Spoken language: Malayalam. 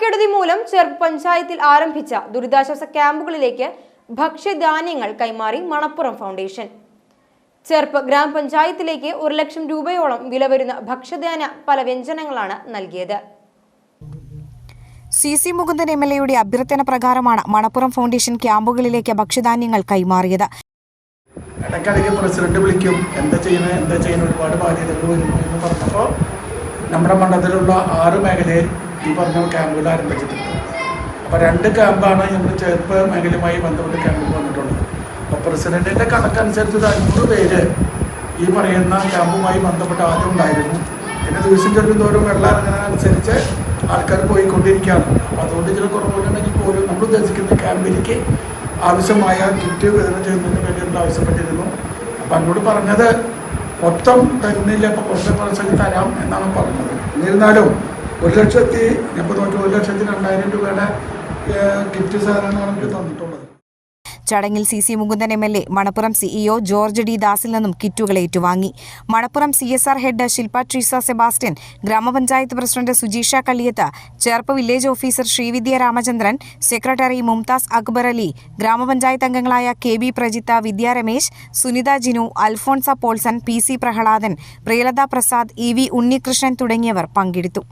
മഴക്കെടുതി മൂലം ചെറുപ്പ് പഞ്ചായത്തിൽ ആരംഭിച്ച ദുരിതാശ്വാസ ക്യാമ്പുകളിലേക്ക് ഭക്ഷ്യധാന്യങ്ങൾ കൈമാറി മണപ്പുറം ഫൗണ്ടേഷൻ. ചെറുപ്പ് ഗ്രാമപഞ്ചായത്തിലേക്ക് ഒരു ലക്ഷം രൂപയോളം വില വരുന്ന ഭക്ഷ്യധാന്യ പല വ്യഞ്ജനങ്ങളാണ് നൽകിയത്. C C Mukundan M L എയുടെ അഭ്യർത്ഥന പ്രകാരമാണ് മണപ്പുറം ഫൗണ്ടേഷൻ ക്യാമ്പുകളിലേക്ക് ഭക്ഷ്യധാന്യങ്ങൾ കൈമാറിയത്. ഇടയ്ക്കിടയ്ക്ക് പ്രസിഡന്റ് വിളിക്കും എന്താ ചെയ്യുന്നത്? എന്താ ചെയ്യുന്ന ഒരുപാട് ബാധ്യതകൾ വരുന്നു എന്ന് പറഞ്ഞപ്പോൾ നമ്മുടെ മണ്ഡലത്തിലുള്ള ആറ് മേഖലയിൽ ഈ പറഞ്ഞ ക്യാമ്പുകൾ ആരംഭിച്ചിട്ടുണ്ട്. അപ്പോൾ രണ്ട് ക്യാമ്പാണ് നമ്മൾ ചേർപ്പ് മേഖലയുമായി ബന്ധപ്പെട്ട് ക്യാമ്പിൽ വന്നിട്ടുള്ളത്. അപ്പോൾ പ്രസിഡന്റിന്റെ കണക്കനുസരിച്ച് ഒരു അഞ്ഞൂറ് പേര് ഈ പറയുന്ന ക്യാമ്പുമായി ബന്ധപ്പെട്ട് ആദ്യം ഉണ്ടായിരുന്നു. പിന്നെ ദിവസം ചെറിയ ദൂരം വെള്ളം ഇറങ്ങുന്നതിനനുസരിച്ച് ആൾക്കാർ പോയിക്കൊണ്ടിരിക്കുകയാണ്. അപ്പോൾ അതുകൊണ്ട് ചില കുറവുകളുണ്ടെങ്കിൽ പോലും നമ്മൾ ഉദ്ദേശിക്കുന്ന ക്യാമ്പിലേക്ക് ആവശ്യമായ കിറ്റ് വിതരണം ചെയ്യുന്നതിന് വേണ്ടിയുള്ള ആവശ്യപ്പെട്ടിരുന്നു. അപ്പം എന്നോട് പറഞ്ഞത് മൊത്തം തരുന്നില്ല അപ്പോൾ കുറച്ച് കുറച്ചൊക്കെ തരാം എന്നാണ് പറഞ്ഞത്. എന്നിരുന്നാലും ഒരു ലക്ഷത്തി ഇപ്പോൾ നോക്കി ഒരു ലക്ഷത്തി രണ്ടായിരം രൂപയുടെ ഗിഫ്റ്റ് സാധനങ്ങളാണ് എനിക്ക് തന്നിട്ടുള്ളത്. ചടങ്ങിൽ C C Mukundan M L A Manappuram CEO George D ദാസിൽ നിന്നും കിറ്റുകൾ ഏറ്റുവാങ്ങി. Manappuram C S R head Shilpa Treesa Sebastian Gramapanchayat president Sujeesha Kalliyath Cherpu village officer Sreevidya Ramachandran secretary Mumtaz Akbar Ali Gramapanchayat അംഗങ്ങളായ K B Prajitha Vidya Ramesh Sunitha Jinu Alphonsa Paulson P C Prahladan Priyalatha Prasad E V Unnikrishnan തുടങ്ങിയവർ പങ്കെടുത്തു.